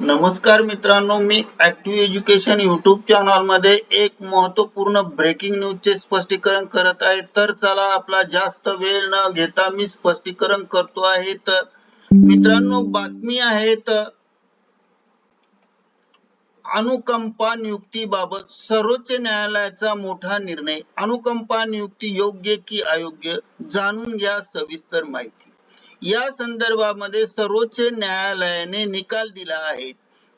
नमस्कार मित्रांनो मी ऍक्टिव्ह एज्युकेशन युट्यूब चॅनलमध्ये एक महत्त्वपूर्ण ब्रेकिंग न्यूजचे स्पष्टीकरण करत आहे. तर चला आपला जास्त वेळ न घेता मी स्पष्टीकरण करतो आहे. तर मित्रांनो बातमी आहे तर अनुकंपा नियुक्तीबाबत सर्वोच्च न्यायालयाचा मोठा निर्णय. अनुकंपा नियुक्ती योग्य की अयोग्य? जाणून घ्या सविस्तर माहिती. या संदर्भामध्ये सर्वोच्च न्यायालयाने निकाल दिला आहे.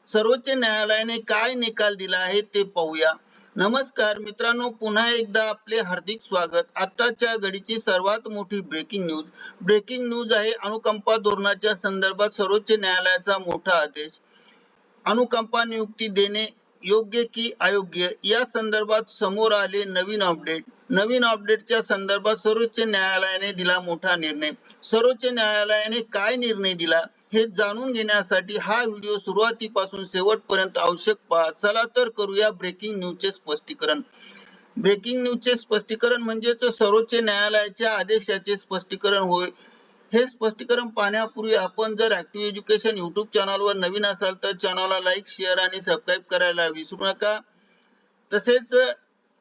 सर्वोच्च न्यायालयाने काय निकाल दिला आहे ते पाहूया. नमस्कार मित्रांनो पुन्हा एकदा आपले हार्दिक स्वागत. आताच्या घडीची सर्वात मोठी ब्रेकिंग न्यूज ब्रेकिंग न्यूज आहे अनुकंपा धोरणाच्या संदर्भात सर्वोच्च न्यायालयाचा मोठा आदेश. अनुकंपा नियुक्ती देणे योग्य की अयोग्य? या संदर्भात समोर आले नवीन अपडेट. नवीन अपडेटच्या संदर्भात सर्वोच्च न्यायालयाने दिला मोठा निर्णय. सर्वोच्च न्यायालयाने काय निर्णय दिला हे जाणून घेण्यासाठी हा व्हिडिओ सुरुवातीपासून शेवटपर्यंत आवश्यक पहा. चला तर करूया ब्रेकिंग न्यूजचे स्पष्टीकरण. ब्रेकिंग न्यूजचे स्पष्टीकरण म्हणजेच सर्वोच्च न्यायालयाच्या आदेशाचे स्पष्टीकरण होय. हे स्पष्टीकरण पाहण्यापूर्वी आपण जर ऍक्टिव्ह एज्युकेशन युट्यूब चॅनलवर नवीन असाल तर चॅनलला लाईक शेअर आणि सबस्क्राईब करायला विसरू नका. तसेच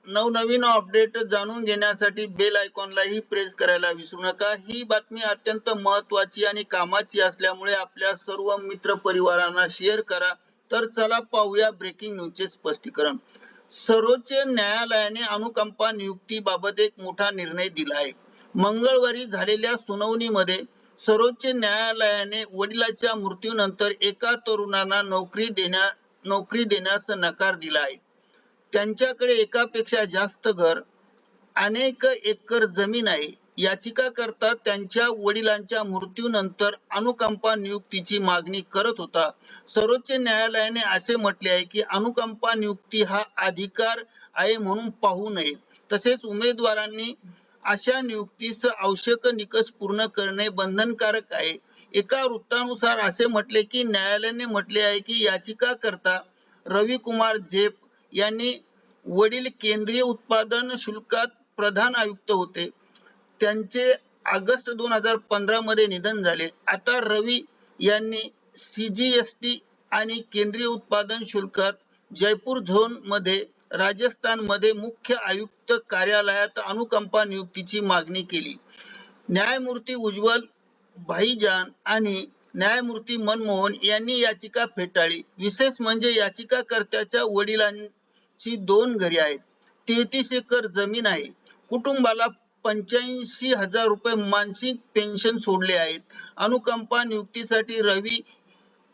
नवनवीन अपडेट जाणून घेण्यासाठी बेल आयकॉनलाही प्रेस करायला विसरू नका. ही बातमी अत्यंत महत्वाची आणि कामाची असल्यामुळे आपल्या सर्व मित्र परिवारांना शेअर करा. तर चला पाहूया ब्रेकिंग न्यूजचे स्पष्टीकरण. सर्वोच्च न्यायालयाने अनुकंपा नियुक्तीबाबत एक मोठा निर्णय दिला आहे. मंगळवारी झालेल्या सुनावणीमध्ये सर्वोच्च न्यायालयाने वडिलाच्या मृत्यूनंतर एका तरुणांना नोकरी देण्या नोकरी देण्यास नकार दिला आहे. त्यांच्याकडे एकापेक्षा जास्त घर अनेक एकर जमीन आहे. याचिकाकर्ता त्यांच्या वडिलांच्या मृत्यूनंतर अनुकंपा नियुक्तीची मागणी करत होता. सर्वोच्च न्यायालयाने असे म्हटले आहे की अनुकंपा नियुक्ती हा अधिकार आहे म्हणून पाहू नये. तसेच उमेदवारांनी अशा नियुक्तीस आवश्यक निकष पूर्ण करणे बंधनकारक आहे. एका वृत्तानुसार असे म्हटले की न्यायालयाने म्हटले आहे की याचिकाकर्ता रवी कुमार झेप यांनी वडील केंद्रीय उत्पादन शुल्कात प्रधान आयुक्त होते. त्यांचे ऑगस्ट दोन हजार पंधरा मध्ये निधन झाले. आता रवी यांनी सीजीएसटी आणि केंद्रीय उत्पादन शुल्कात जयपूर झोनमध्ये राजस्थानमध्ये मुख्य आयुक्त कार्यालयात अनुकंपा नियुक्तीची मागणी केली. न्यायमूर्ती उज्ज्वल भाईजान आणि न्यायमूर्ती मनमोहन यांनी याचिका फेटाळली. विशेष म्हणजे याचिकाकर्त्याच्या वडिलांची दोन घरे आहेत. तेहतीस एकर जमीन आहे. कुटुंबाला पंच्याऐंशी हजार रुपये मानसिक पेन्शन सोडले आहेत. अनुकंपा नियुक्तीसाठी रवी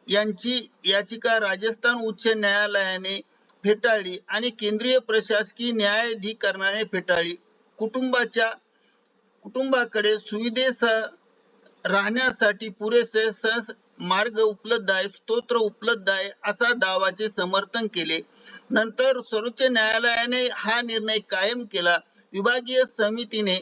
यांची याचिका राजस्थान उच्च न्यायालयाने फेटाळली आणि केंद्रीय प्रशासकीय न्यायाधिकरणाने फेटाळली. कुटुंबाच्या कुटुंबाकडे सुविधेसह राहण्यासाठी पुरेसे सहज मार्ग उपलब्ध आहे स्तोत्र उपलब्ध आहे असा दावाचे समर्थन केले. नंतर सर्वोच्च न्यायालयाने हा निर्णय कायम केला. विभागीय समितीने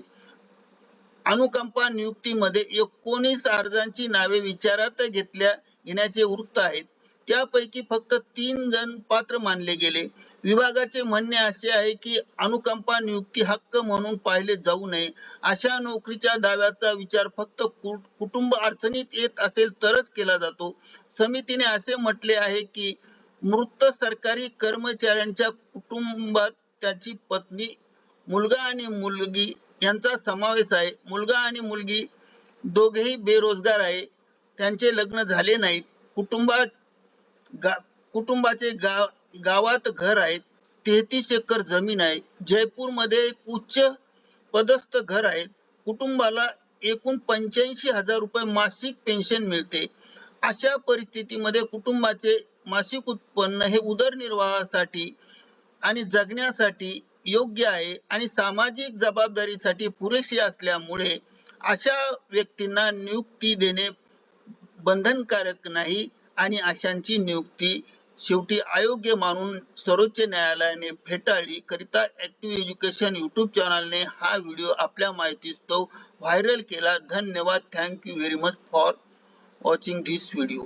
अनुकंपा नियुक्तीमध्ये एकोणीस अर्जांची नावे विचारात घेतल्या घेण्याचे वृत्त आहेत. त्यापैकी फक्त तीन जण पात्र मानले गेले. विभागाचे म्हणणे असे आहे की अनुकंपा नियुक्ती हक्क म्हणून पाहिले जाऊ नये. अशा नोकरीच्या दाव्याचा विचार फक्त कुटुंब अडचणीत येत असेल तरच केला जातो. समितीने असे म्हटले आहे की मृत सरकारी कर्मचाऱ्यांच्या कुटुंबात त्याची पत्नी मुलगा आणि मुलगी यांचा समावेश आहे. मुलगा आणि मुलगी दोघेही बेरोजगार आहे. त्यांचे लग्न झाले नाहीत. कुटुंबात गा कुटुंबाचे गाव गावात घर आहे तेहतीस एकर जमीन आहे जयपूरमध्ये एक उच्च पदस्थ घर आहे कुटुंबाला एकूण पंच्याऐंशी हजार रुपये मासिक पेन्शन मिळते. अशा परिस्थितीमध्ये कुटुंबाचे मासिक उत्पन्न हे उदरनिर्वाहासाठी आणि जगण्यासाठी योग्य आहे आणि सामाजिक जबाबदारीसाठी पुरेशी असल्यामुळे अशा व्यक्तींना नियुक्ती देणे बंधनकारक नाही. आणि अशांची नियुक्ती शेवटी अयोग्य मानून सर्वोच्च न्यायालयाने फेटाळली. करिता ऍक्टिव्ह एज्युकेशन युट्यूब चॅनलने हा व्हिडिओ आपल्या माहितीस्तव व्हायरल केला. धन्यवाद. Thank you very much for watching this video